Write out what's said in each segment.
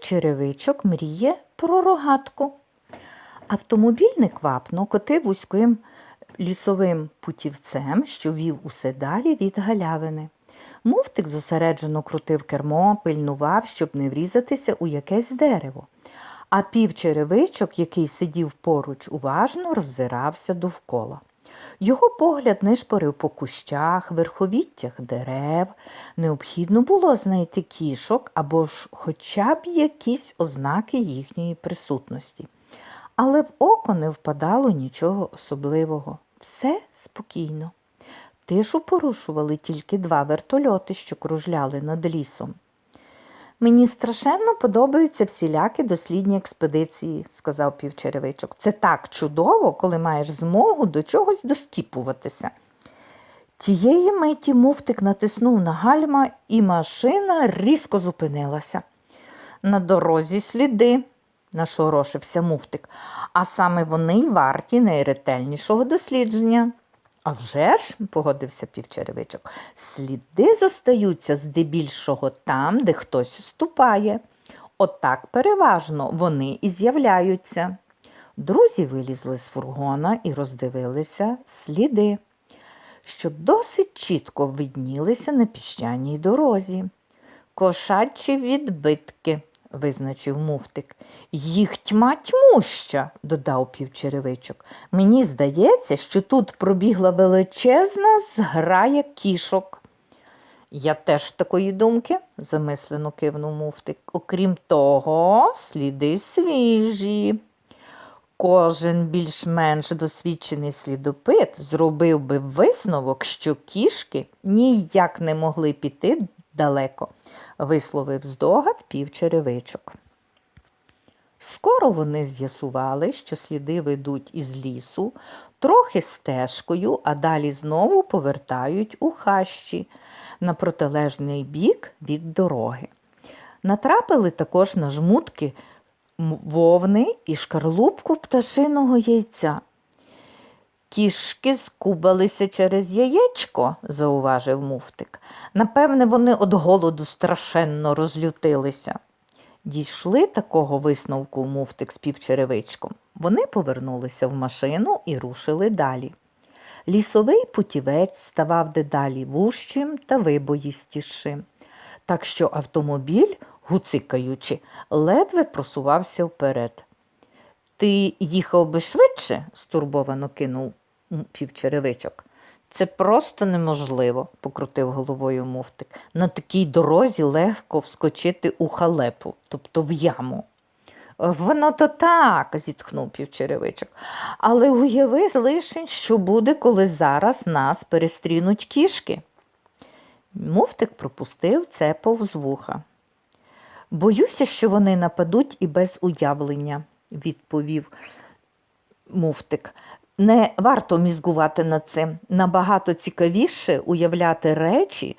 півчеревичок мріє про рогатку. Автомобіль неквапно котив вузьким лісовим путівцем, що вів усе далі від галявини. Муфтик зосереджено крутив кермо, пильнував, щоб не врізатися у якесь дерево. А півчеревичок, який сидів поруч, уважно роззирався довкола. Його погляд нишпорив по кущах, верховіттях дерев. Необхідно було знайти кішок або ж хоча б якісь ознаки їхньої присутності. Але в око не впадало нічого особливого. Все спокійно. Тишу порушували тільки два вертольоти, що кружляли над лісом. Мені страшенно подобаються всілякі дослідні експедиції, сказав півчеревичок. Це так чудово, коли маєш змогу до чогось доскіпуватися. Тієї миті муфтик натиснув на гальма, і машина різко зупинилася. На дорозі сліди, нашорошився муфтик, а саме вони варті найретельнішого дослідження. А вже ж, погодився півчеревичок, сліди зостаються здебільшого там, де хтось ступає. Отак переважно вони і з'являються. Друзі вилізли з фургона і роздивилися сліди, що досить чітко виднілися на піщаній дорозі. Кошачі відбитки, визначив муфтик. Їх тьма тьмуща, додав півчеревичок. Мені здається, що тут пробігла величезна зграя кішок. Я теж такої думки, замислено кивнув муфтик. Окрім того, сліди свіжі. Кожен більш-менш досвідчений слідопит зробив би висновок, що кішки ніяк не могли піти далеко, висловив здогад півчеревичок. Скоро вони з'ясували, що сліди ведуть із лісу, трохи стежкою, а далі знову повертають у хащі на протилежний бік від дороги. Натрапили також на жмутки вовни і шкарлупку пташиного яйця. Кішки скубалися через яєчко, зауважив муфтик. Напевне, вони від голоду страшенно розлютилися. Дійшли такого висновку муфтик з півчеревичком. Вони повернулися в машину і рушили далі. Лісовий путівець ставав дедалі вужчим та вибоїстішим, так що автомобіль, гуцикаючи, ледве просувався вперед. Ти їхав би швидше? стурбовано кинув півчеревичок. Це просто неможливо, покрутив головою муфтик. На такій дорозі легко вскочити у халепу, тобто в яму. Воно то так, зітхнув півчеревичок. Але уяви лише, що буде, коли зараз нас перестрінуть кішки. Муфтик пропустив це повз вуха. Боюся, що вони нападуть і без уявлення, відповів муфтик. Не варто мізгувати над цим. Набагато цікавіше уявляти речі,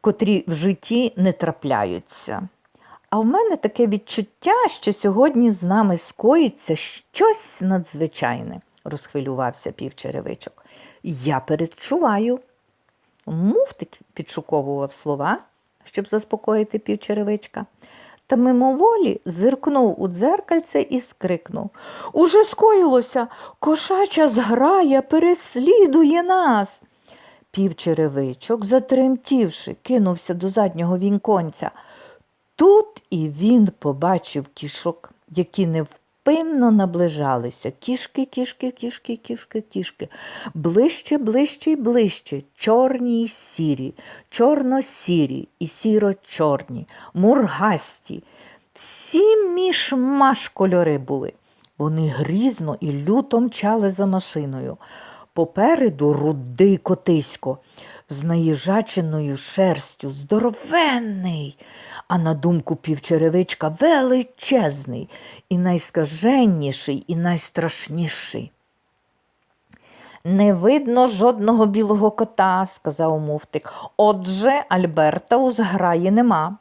котрі в житті не трапляються. А в мене таке відчуття, що сьогодні з нами скоїться щось надзвичайне, розхвилювався півчеревичок. Я передчуваю. Муфтик підшуковував слова, щоб заспокоїти півчеревичка, та мимоволі зиркнув у дзеркальце і скрикнув Уже скоїлося, кошача зграя переслідує нас. Півчеревичок, затремтівши, кинувся до заднього вінконця. Тут і він побачив кішок, які невпинно наближалися. Кішки, кішки, кішки, кішки, кішки. Ближче, ближче й ближче. Чорні й сірі, чорно-сірі і сіро-чорні, мургасті. Всі між-маш кольори були. Вони грізно і люто мчали за машиною. Попереду рудий котисько з наїжаченою шерстю, здоровенний, а на думку півчеревичка величезний і найскаженніший, і найстрашніший. Не видно жодного білого кота, сказав муфтик. Отже, Альберта у зграї нема.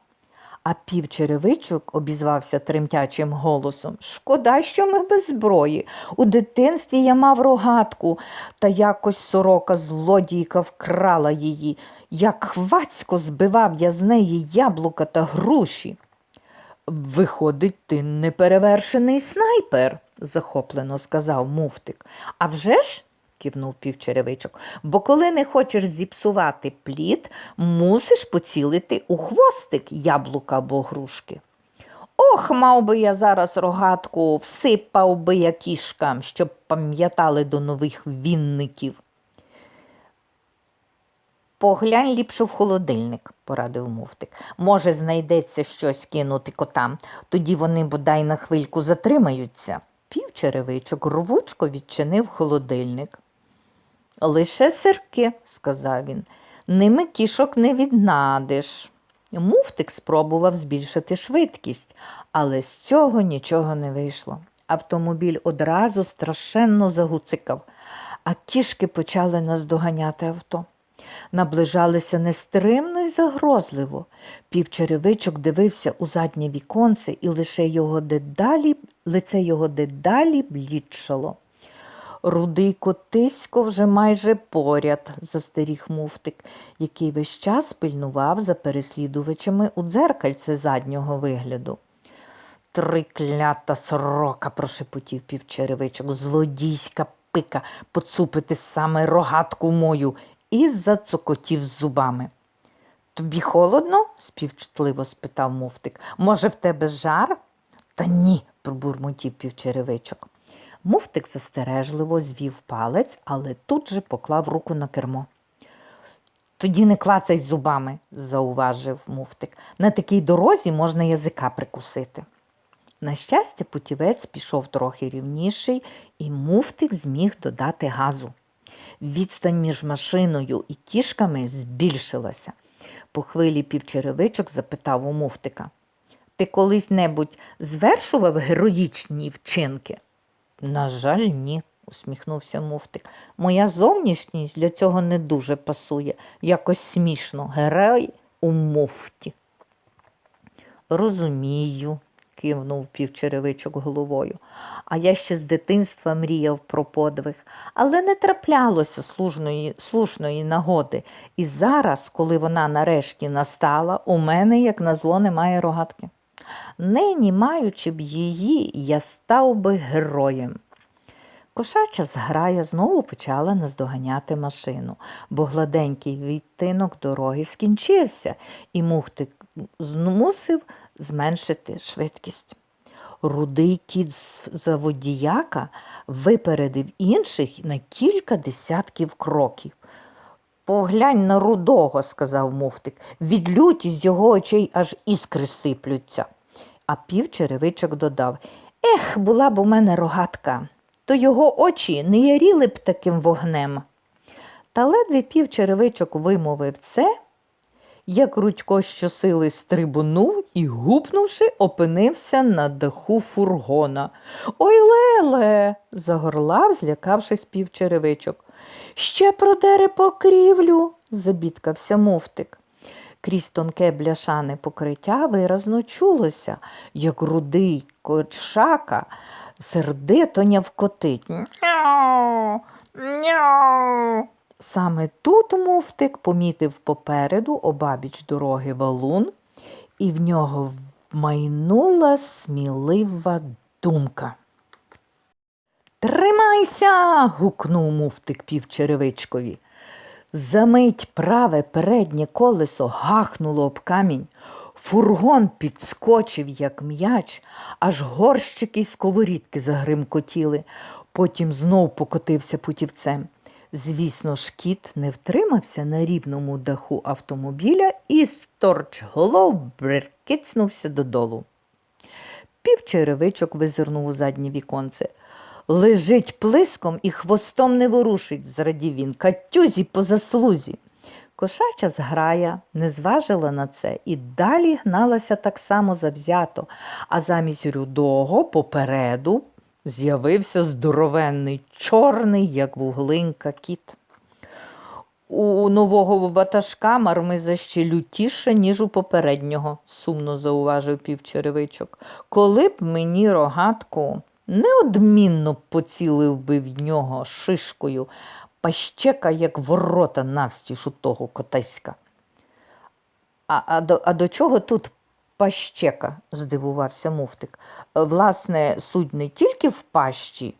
А півчеревичок обізвався тремтячим голосом. Шкода, що ми без зброї. У дитинстві я мав рогатку, та якось сорока злодійка вкрала її. Як хвацько збивав я з неї яблука та груші. Виходить, ти неперевершений снайпер, захоплено сказав муфтик. «А вже ж?» – кивнув півчеревичок. Бо коли не хочеш зіпсувати плід, мусиш поцілити у хвостик яблука або грушки. Ох, мав би я зараз рогатку, всипав би я кішкам, щоб пам'ятали до нових вінників. Поглянь ліпше в холодильник, порадив муфтик. Може, знайдеться щось кинути котам, тоді вони бодай на хвильку затримаються. Півчеревичок рвучко відчинив холодильник. Лише сирки, сказав він, ними кішок не віднадиш. Муфтик спробував збільшити швидкість, але з цього нічого не вийшло. Автомобіль одразу страшенно загуцикав, а кішки почали наздоганяти авто. Наближалися нестримно й загрозливо. Півчеревичок дивився у заднє віконце, і лише його дедалі, лице його дедалі блідшало. Рудий котисько вже майже поряд, застеріг муфтик, який весь час пильнував за переслідувачами у дзеркальце заднього вигляду. Триклята сорока, прошепотів півчеревичок, злодійська пика, поцупити саме рогатку мою, і зацокотів зубами. Тобі холодно? співчутливо спитав муфтик. Може, в тебе жар? Та ні, пробурмотів півчеревичок. Муфтик застережливо звів палець, але тут же поклав руку на кермо. Тоді не клацай зубами, зауважив муфтик. На такій дорозі можна язика прикусити. На щастя, путівець пішов трохи рівніший, і муфтик зміг додати газу. Відстань між машиною і кішками збільшилася. По хвилі півчеревичок запитав у муфтика. Ти колись небудь звершував героїчні вчинки? На жаль, ні, усміхнувся муфтик. Моя зовнішність для цього не дуже пасує. Якось смішно. Герой у муфті. Розумію, кивнув півчеревичок головою. А я ще з дитинства мріяв про подвиг, але не траплялося слушної, слушної нагоди. І зараз, коли вона нарешті настала, у мене, як назло, немає рогатки. Нині, маючи б її, я став би героєм. Кошача зграя знову почала наздоганяти машину, бо гладенький відтинок дороги скінчився, і мухтик змусив зменшити швидкість. Рудий кіт з заводіяка випередив інших на кілька десятків кроків. Поглянь на рудого, сказав муфтик, від люті з його очей аж іскри сиплються. А півчеревичок додав Ех, була б у мене рогатка, то його очі не яріли б таким вогнем. Та ледве півчеревичок вимовив це, як Рудько щосили стрибунув і, гупнувши, опинився на даху фургона. Ой леле. загорлав, злякавшись півчеревичок. Ще продере покрівлю, забідкався муфтик. Крізь тонке бляшане покриття виразно чулося, як рудий кочака сердито нявкотить. Саме тут муфтик помітив попереду обабіч дороги валун, і в нього вмайнула смілива думка. Тримайся. гукнув муфтик півчеревичкові. Замить праве переднє колесо гахнуло об камінь. Фургон підскочив, як м'яч, аж горщики й сковорідки загримкотіли, потім знов покотився путівцем. Звісно ж, кіт не втримався на рівному даху автомобіля і сторч голов брикицнувся додолу. Півчеревичок визирнув у заднє віконце. Лежить плиском і хвостом не ворушить, зрадів він, катюзі по заслузі. Кошача зграя не зважила на це і далі гналася так само завзято, а замість рудого попереду з'явився здоровенний, чорний, як вуглинка кіт. У нового ватажка мармиза ще лютіша, ніж у попереднього, сумно зауважив півчеревичок. Коли б мені рогатку неодмінно поцілив би в нього шишкою, пащека, як ворота навстіж у того котаська. А, а, до, а до чого тут пащека, здивувався муфтик. Власне, суть не тільки в пащі,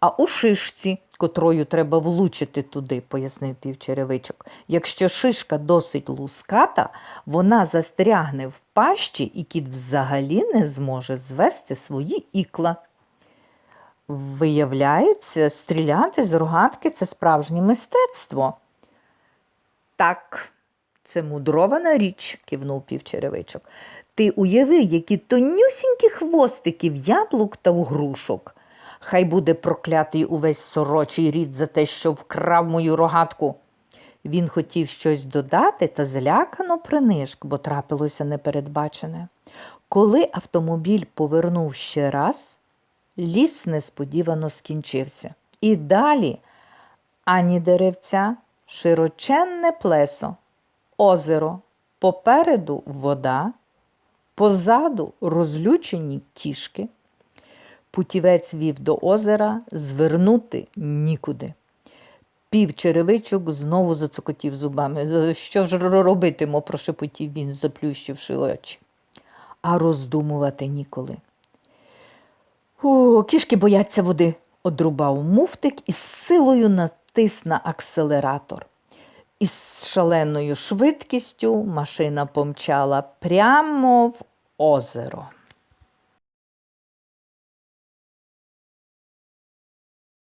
а у шишці, котрою треба влучити туди, пояснив півчеревичок. Якщо шишка досить луската, вона застрягне в пащі, і кіт взагалі не зможе звести свої ікла. Виявляється, стріляти з рогатки це справжнє мистецтво. Так, це мудрована річ, кивнув півчеревичок. Ти уяви, які тонюсінькі хвостики в яблук та в грушок. Хай буде проклятий увесь сорочий рід за те, що вкрав мою рогатку. Він хотів щось додати та злякано принишк, бо трапилося непередбачене. Коли автомобіль повернув ще раз, ліс несподівано скінчився. І далі ані деревця, широченне плесо, озеро, попереду вода, позаду розлючені кішки. Путівець вів до озера, звернути нікуди. Півчеревичок знову зацокотів зубами. Що ж робитимо, прошепотів він, заплющивши очі. А роздумувати ніколи. О, кішки бояться води, одрубав муфтик і з силою натис на акселератор. Із шаленою швидкістю машина помчала прямо в озеро.